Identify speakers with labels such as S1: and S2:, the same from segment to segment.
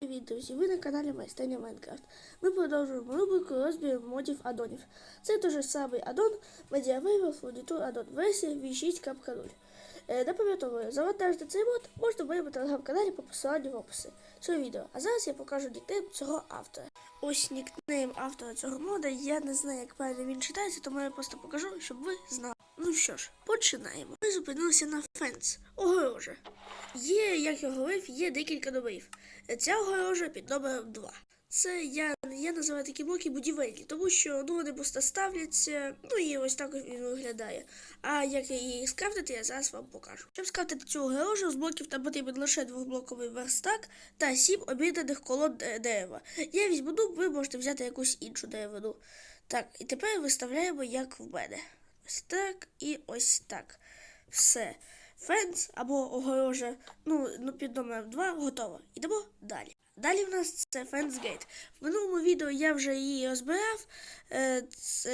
S1: Привіт, друзі! Ви на каналі Майстання Майнкрафт. Ми продовжуємо рубрику розбір модів аддонів. Це той же самий аддон Medieval Furniture Addon версія V6.0. Е, Напам'ятовую, завантажити цей мод можна в моєму телеграм-каналі по посиланню в описі цього відео. А зараз я покажу нікнейм цього автора. Ось нікнейм автора цього мода. Я не знаю, як правильно він читається, тому я просто покажу, щоб ви знали. Ну що ж, починаємо. Ми зупинилися на фенс. Огорожа. Є, як я говорив, є декілька номерів. Ця огорожа під номером 2. Це я, я називаю такі блоки будівельні, тому що ну, вони просто ставляться, ну і ось так він виглядає. А як її скрафтити, я зараз вам покажу. Щоб скрафтити цю огорожу, з блоків там потрібен лише двохблоковий верстак та сім об'єднаних колон дерева. Я візьму дуб, ви можете взяти якусь іншу деревину. Так, і тепер виставляємо, як в мене. Ось так і ось так. Все. Фенс або огорожа, ну, ну під номером 2 готово. Ідемо далі. Далі в нас це фенсгейт. В минулому відео я вже її розбирав. Е,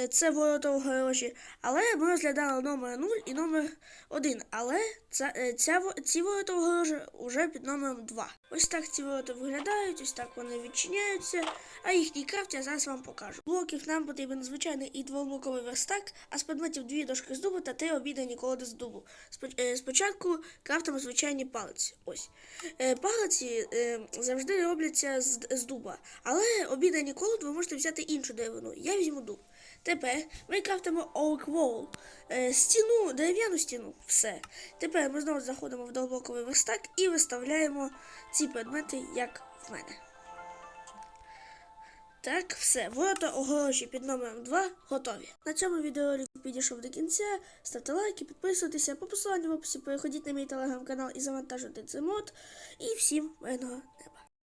S1: Це, ворота огорожі, але ми розглядали номер 0 і номер 1. Але ця, е, ця, ці ворота огорожі вже під номером 2. Ось так ці ворота виглядають, ось так вони відчиняються, а їхній крафт я зараз вам покажу. Блоків нам потрібен звичайний і двоблоковий верстак, а з предметів дві дошки з дубу та три обідані колоди з дубу. Е, Спочатку крафтимо звичайні палиці. Ось. Палиці завжди робляться з, з дуба, але обідані колоди ви можете взяти іншу деревину. Я візьму дуб. Тепер ми крафтимо Oak Wall. Е, стіну, дерев'яну стіну. Все. Тепер ми знову заходимо в двоблоковий верстак і виставляємо ці предмети, як в мене. Так, все. Ворота огорожі під номером 2 готові. На цьому відеоролик підійшов до кінця. Ставте лайки, підписуйтеся. По посиланню в описі переходіть на мій телеграм-канал і завантажуйте цей мод. І всім мирного